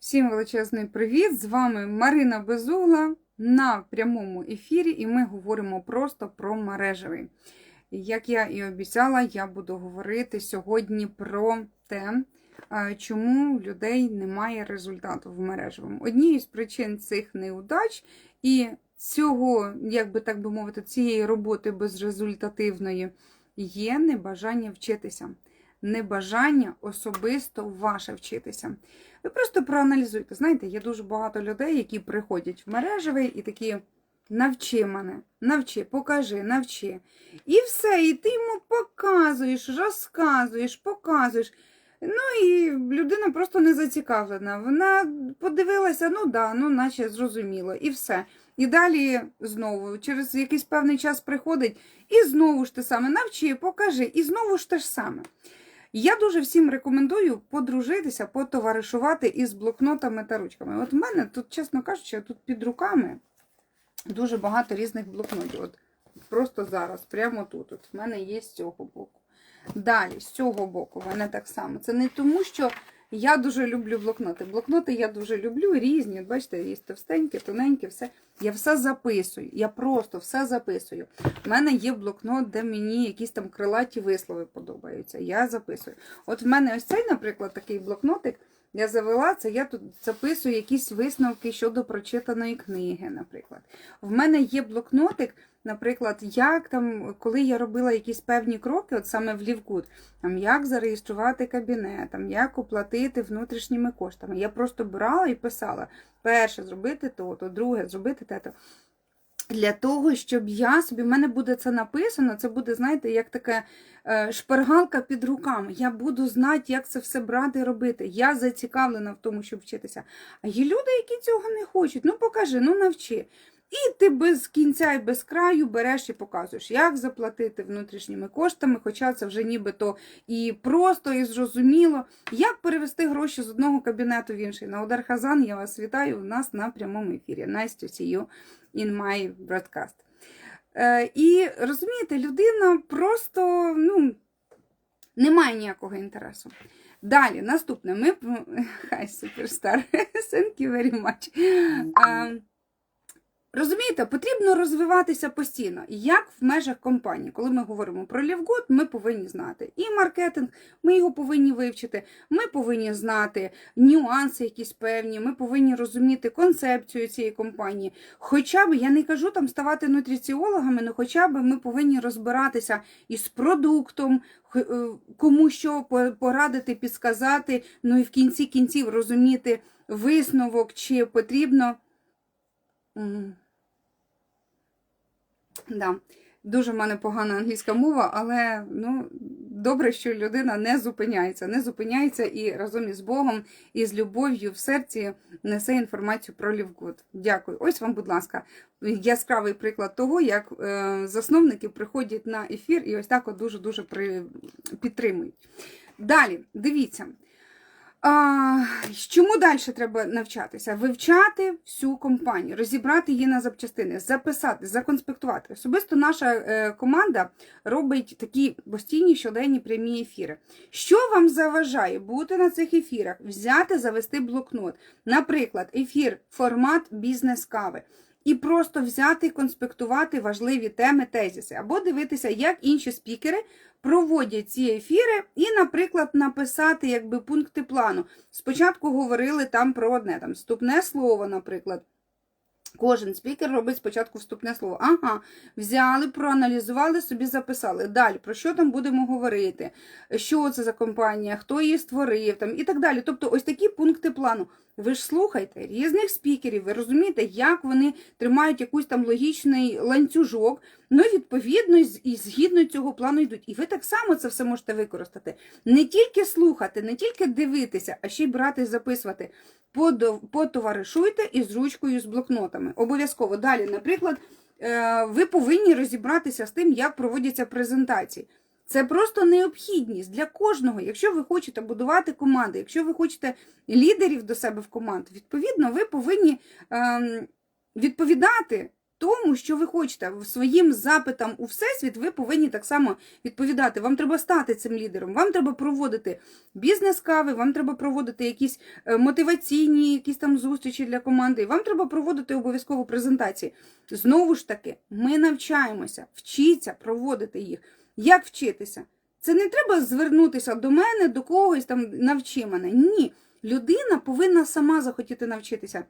Всім величезний привіт! З вами Марина Безугла на прямому ефірі, і ми говоримо просто про мережевий. Як я і обіцяла, я буду говорити сьогодні про те, чому в людей немає результату в мережевому. Однією з причин цих неудач і цього, як би так би мовити, цієї роботи безрезультативної є небажання вчитися. Небажання особисто ваше вчитися. Ви просто проаналізуйте. Знаєте, є дуже багато людей, які приходять в мережевий і такі навчи мене, навчи, покажи, навчи. І все, і ти йому показуєш, розказуєш, показуєш. Ну і людина просто не зацікавлена. Вона подивилася, ну да, ну наче зрозуміло, і все. І далі знову, через якийсь певний час приходить, і знову ж те саме навчи, покажи, і знову ж те ж саме. Я дуже всім рекомендую подружитися, потоваришувати із блокнотами та ручками. От в мене тут, чесно кажучи, тут під руками дуже багато різних блокнотів. От просто зараз, прямо тут. От в мене є з цього боку. Далі, з цього боку, в мене так само. Це не тому, що я дуже люблю блокноти. Блокноти я дуже люблю, різні. Бачите, є товстенькі, тоненькі, все. Я все записую. Я просто все записую. У мене є блокнот, де мені якісь там крилаті вислови подобаються. Я записую. От в мене ось цей, наприклад, такий блокнотик. Я завела це, я тут записую якісь висновки щодо прочитаної книги, наприклад. В мене є блокнотик, наприклад, як там, коли я робила якісь певні кроки, от саме в Лівгуд, там як зареєструвати кабінет, там як оплатити внутрішніми коштами. Я просто брала і писала: перше зробити то-то, друге зробити те-то. Для того, щоб я собі, в мене буде це написано, це буде, знаєте, як така е, шпаргалка під руками. Я буду знати, як це все брати і робити. Я зацікавлена в тому, щоб вчитися. А є люди, які цього не хочуть. Ну покажи, ну навчи. І ти без кінця і без краю береш і показуєш, як заплатити внутрішніми коштами, хоча це вже нібито і просто, і зрозуміло, як перевести гроші з одного кабінету в інший. На Удар Хазан я вас вітаю у нас на прямому ефірі. Nice to see you in my broadcast. Е, і розумієте, людина просто ну, не має ніякого інтересу. Далі, наступне, ми хай суперстар. Thank you very much. Розумієте, потрібно розвиватися постійно. Як в межах компанії, коли ми говоримо про Лівгод, ми повинні знати і маркетинг, ми його повинні вивчити. Ми повинні знати нюанси, якісь певні. Ми повинні розуміти концепцію цієї компанії. Хоча б я не кажу там ставати нутриціологами, але хоча б ми повинні розбиратися із продуктом, е, кому що по- порадити, підсказати. Ну і в кінці кінців розуміти висновок, чи потрібно. Да. Дуже в мене погана англійська мова, але ну, добре, що людина не зупиняється. Не зупиняється і разом із Богом, і з любов'ю в серці несе інформацію про Лівгуд. Дякую. Ось вам, будь ласка, яскравий приклад того, як е, засновники приходять на ефір і ось так от дуже-дуже підтримують. Далі, дивіться. А, чому далі треба навчатися? Вивчати всю компанію, розібрати її на запчастини, записати, законспектувати. Особисто наша е, команда робить такі постійні щоденні прямі ефіри. Що вам заважає бути на цих ефірах? Взяти, завести блокнот. Наприклад, ефір, формат бізнес-кави. І просто взяти і конспектувати важливі теми, тезіси, або дивитися, як інші спікери проводять ці ефіри, і, наприклад, написати якби пункти плану. Спочатку говорили там про одне там вступне слово, наприклад. Кожен спікер робить спочатку вступне слово. Ага, взяли, проаналізували, собі записали. Далі, про що там будемо говорити, що це за компанія, хто її створив там, і так далі. Тобто, ось такі пункти плану. Ви ж слухайте різних спікерів, ви розумієте, як вони тримають якийсь там логічний ланцюжок. Ну, і відповідно, і згідно цього плану йдуть. І ви так само це все можете використати. Не тільки слухати, не тільки дивитися, а ще й брати записувати. Потоваришуйте із ручкою з блокнотами. Обов'язково. Далі, наприклад, е, ви повинні розібратися з тим, як проводяться презентації. Це просто необхідність для кожного. Якщо ви хочете будувати команди, якщо ви хочете лідерів до себе в команду, відповідно, ви повинні ем, відповідати тому, що ви хочете. Своїм запитам у всесвіт ви повинні так само відповідати. Вам треба стати цим лідером, вам треба проводити бізнес-кави, вам треба проводити якісь е, мотиваційні, якісь там зустрічі для команди, вам треба проводити обов'язково презентації. Знову ж таки, ми навчаємося, вчіться проводити їх. Як вчитися? Це не треба звернутися до мене, до когось там навчи мене. Ні. Людина повинна сама захотіти навчитися.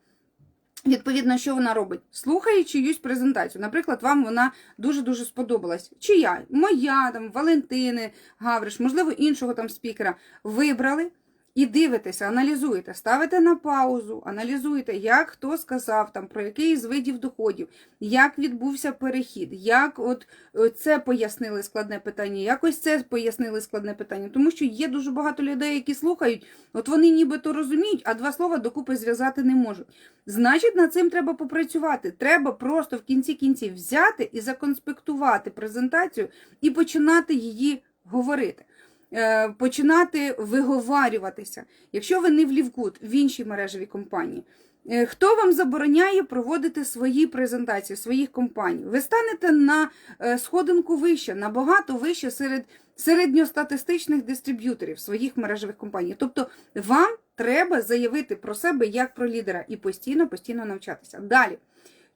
Відповідно, що вона робить? Слухає чиюсь презентацію. Наприклад, вам вона дуже-дуже сподобалась. Чия? Моя, там, Валентини Гавриш, можливо, іншого там спікера. Вибрали і дивитеся, аналізуєте, ставите на паузу, аналізуєте, як хто сказав, там, про який з видів доходів, як відбувся перехід, як от е, це пояснили складне питання, якось це пояснили складне питання. Тому що є дуже багато людей, які слухають, от вони нібито розуміють, а два слова докупи зв'язати не можуть. Значить, над цим треба попрацювати. Треба просто в кінці кінців взяти і законспектувати презентацію і починати її говорити. Е, Починати виговарюватися. Якщо ви не в Лівгуд, в іншій мережевій компанії, е, хто вам забороняє проводити свої презентації своїх компаній? Ви станете на е, сходинку вище, набагато вище серед середньостатистичних дистриб'юторів своїх мережевих компаній. Тобто вам треба заявити про себе як про лідера і постійно, постійно навчатися. Далі.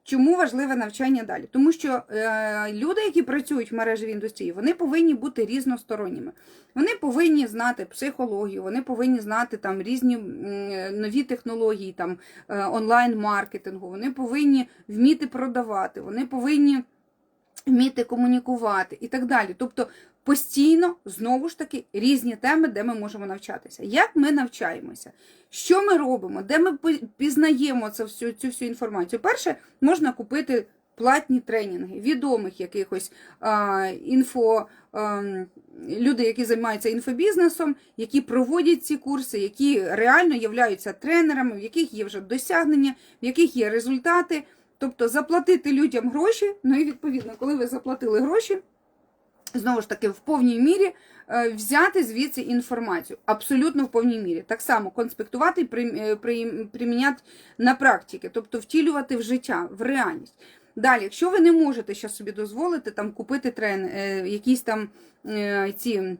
Чому важливе навчання далі? Тому що е, люди, які працюють в мережевій індустрії, вони повинні бути різносторонніми. Вони повинні знати психологію, вони повинні знати там різні м, нові технології, там е, онлайн-маркетингу, вони повинні вміти продавати, вони повинні вміти комунікувати і так далі. Тобто постійно, знову ж таки, різні теми, де ми можемо навчатися. Як ми навчаємося? Що ми робимо? Де ми пізнаємо цю всю, цю всю інформацію? Перше, можна купити платні тренінги, відомих якихось а, інфо. Люди, які займаються інфобізнесом, які проводять ці курси, які реально являються тренерами, в яких є вже досягнення, в яких є результати. Тобто заплатити людям гроші, ну і відповідно, коли ви заплатили гроші, знову ж таки, в повній мірі е, взяти звідси інформацію. Абсолютно в повній мірі. Так само конспектувати і е, приміняти на практиці, тобто втілювати в життя, в реальність. Далі, якщо ви не можете зараз собі дозволити там купити трен, е, якісь там е, ці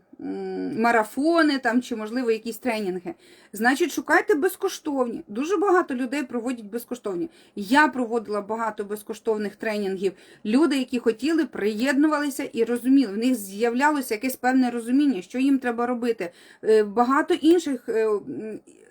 марафони там, чи, можливо, якісь тренінги, значить, шукайте безкоштовні. Дуже багато людей проводять безкоштовні. Я проводила багато безкоштовних тренінгів. Люди, які хотіли, приєднувалися і розуміли. В них з'являлося якесь певне розуміння, що їм треба робити. Е, багато інших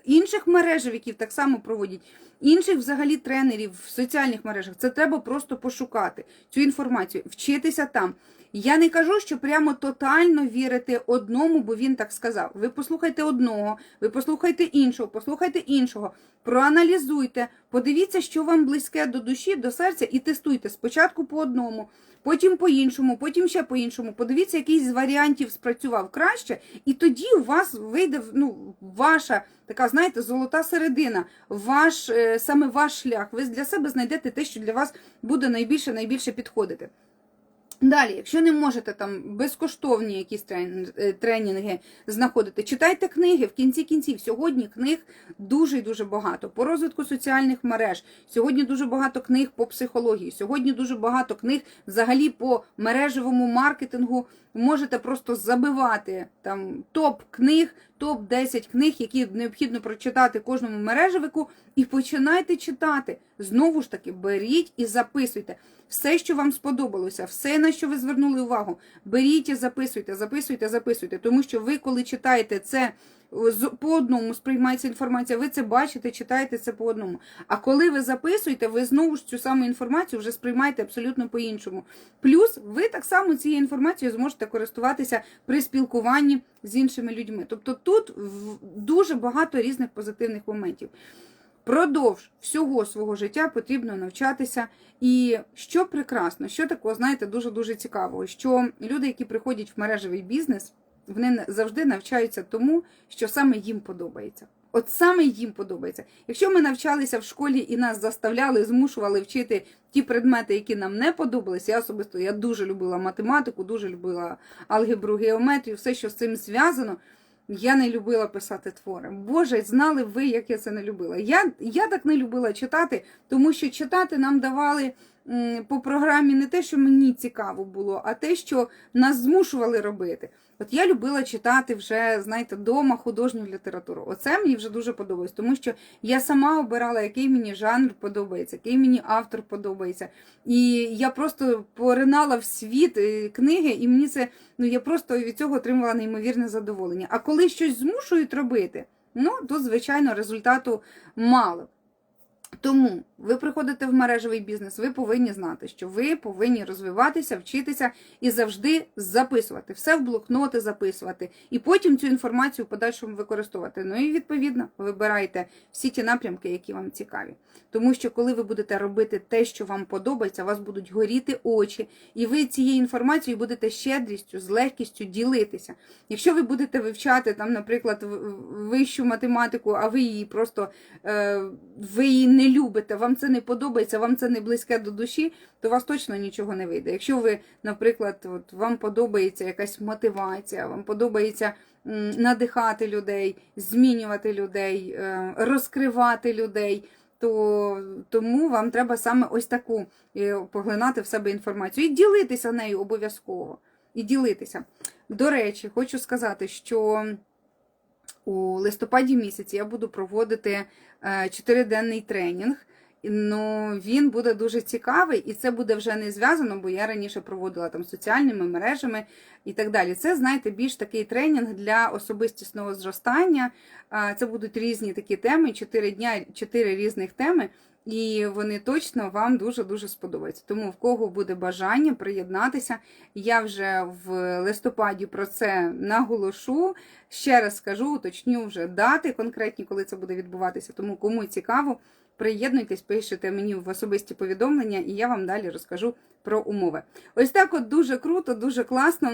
інших мережевиків так само проводять, інших взагалі тренерів в соціальних мережах. Це треба просто пошукати цю інформацію, вчитися там. Я не кажу, що прямо тотально вірити одному, бо він так сказав. Ви послухайте одного, ви послухайте іншого, послухайте іншого, проаналізуйте, подивіться, що вам близьке до душі, до серця, і тестуйте спочатку по одному потім по-іншому, потім ще по-іншому. Подивіться, який з варіантів спрацював краще, і тоді у вас вийде ну, ваша така, знаєте, золота середина, ваш, е, саме ваш шлях. Ви для себе знайдете те, що для вас буде найбільше найбільше підходити. Далі, якщо не можете там безкоштовні якісь е, тренінги знаходити, читайте книги в кінці кінців. Сьогодні книг дуже і дуже багато. По розвитку соціальних мереж. Сьогодні дуже багато книг по психології. Сьогодні дуже багато книг взагалі по мережевому маркетингу. Можете просто забивати там топ книг, топ 10 книг, які необхідно прочитати кожному мережевику, і починайте читати. Знову ж таки, беріть і записуйте все, що вам сподобалося, все, на що ви звернули увагу, беріть і записуйте, записуйте, записуйте. Тому що ви, коли читаєте це по одному, сприймається інформація, ви це бачите, читаєте це по одному. А коли ви записуєте, ви знову ж цю саму інформацію вже сприймаєте абсолютно по-іншому. Плюс ви так само цією інформацією зможете користуватися при спілкуванні з іншими людьми. Тобто тут дуже багато різних позитивних моментів. Продовж всього свого життя потрібно навчатися. І що прекрасно, що такого, знаєте, дуже-дуже цікавого, що люди, які приходять в мережевий бізнес, вони завжди навчаються тому, що саме їм подобається. От саме їм подобається. Якщо ми навчалися в школі і нас заставляли, змушували вчити ті предмети, які нам не подобалися, я особисто я дуже любила математику, дуже любила алгебру, геометрію, все, що з цим зв'язано. Я не любила писати твори. Боже, знали ви, як я це не любила. Я я так не любила читати, тому що читати нам давали по програмі не те, що мені цікаво було, а те, що нас змушували робити. От я любила читати вже, знаєте, дома художню літературу. Оце мені вже дуже подобається, тому що я сама обирала, який мені жанр подобається, який мені автор подобається. І я просто поринала в світ е, книги, і мені це ну я просто від цього отримувала неймовірне задоволення. А коли щось змушують робити, ну то звичайно результату мало. Тому ви приходите в мережевий бізнес, ви повинні знати, що ви повинні розвиватися, вчитися і завжди записувати. Все в блокноти записувати. І потім цю інформацію в подальшому використовувати. Ну і відповідно вибирайте всі ті напрямки, які вам цікаві. Тому що, коли ви будете робити те, що вам подобається, у вас будуть горіти очі, і ви цією інформацією будете щедрістю, з легкістю ділитися. Якщо ви будете вивчати там, наприклад, вищу математику, а ви її просто е, ви її не любите, вам це не подобається, вам це не близьке до душі, то у вас точно нічого не вийде. Якщо ви, наприклад, от, вам подобається якась мотивація, вам подобається надихати людей, змінювати людей, е, розкривати людей. То тому вам треба саме ось таку е, поглинати в себе інформацію і ділитися нею обов'язково. І ділитися. До речі, хочу сказати, що у листопаді місяці я буду проводити е, чотириденний тренінг. Ну, він буде дуже цікавий, і це буде вже не зв'язано, бо я раніше проводила там соціальними мережами і так далі. Це, знаєте, більш такий тренінг для особистісного зростання. Це будуть різні такі теми, чотири дня, чотири різних теми, і вони точно вам дуже-дуже сподобаються. Тому в кого буде бажання приєднатися, я вже в листопаді про це наголошу. Ще раз скажу, уточню вже дати конкретні, коли це буде відбуватися. Тому кому цікаво, приєднуйтесь, пишете мені в особисті повідомлення, і я вам далі розкажу про умови. Ось так от дуже круто, дуже класно.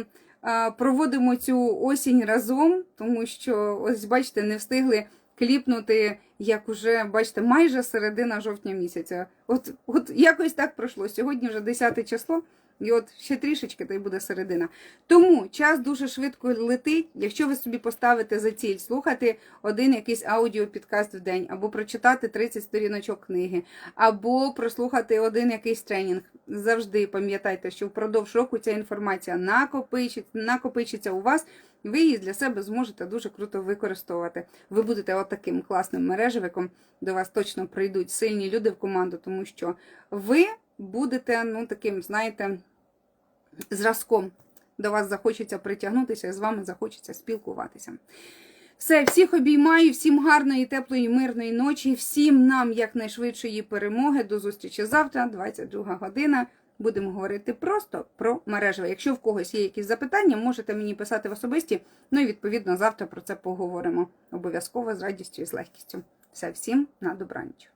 Проводимо цю осінь разом, тому що, ось бачите, не встигли кліпнути, як уже, бачите, майже середина жовтня місяця. От, от якось так пройшло. Сьогодні вже 10 число. І от ще трішечки, то й буде середина. Тому час дуже швидко летить. Якщо ви собі поставите за ціль слухати один якийсь аудіопідкаст в день, або прочитати 30 сторіночок книги, або прослухати один якийсь тренінг, завжди пам'ятайте, що впродовж року ця інформація накопичиться, накопичиться у вас, ви її для себе зможете дуже круто використовувати. Ви будете отаким класним мережевиком, до вас точно прийдуть сильні люди в команду, тому що ви будете, ну, таким, знаєте, зразком. До вас захочеться притягнутися, і з вами захочеться спілкуватися. Все, всіх обіймаю, всім гарної, теплої, мирної ночі, всім нам якнайшвидшої перемоги. До зустрічі завтра, 22 година. Будемо говорити просто про мережу. Якщо в когось є якісь запитання, можете мені писати в особисті. Ну і відповідно завтра про це поговоримо. Обов'язково з радістю і з легкістю. Все, всім на добраніч.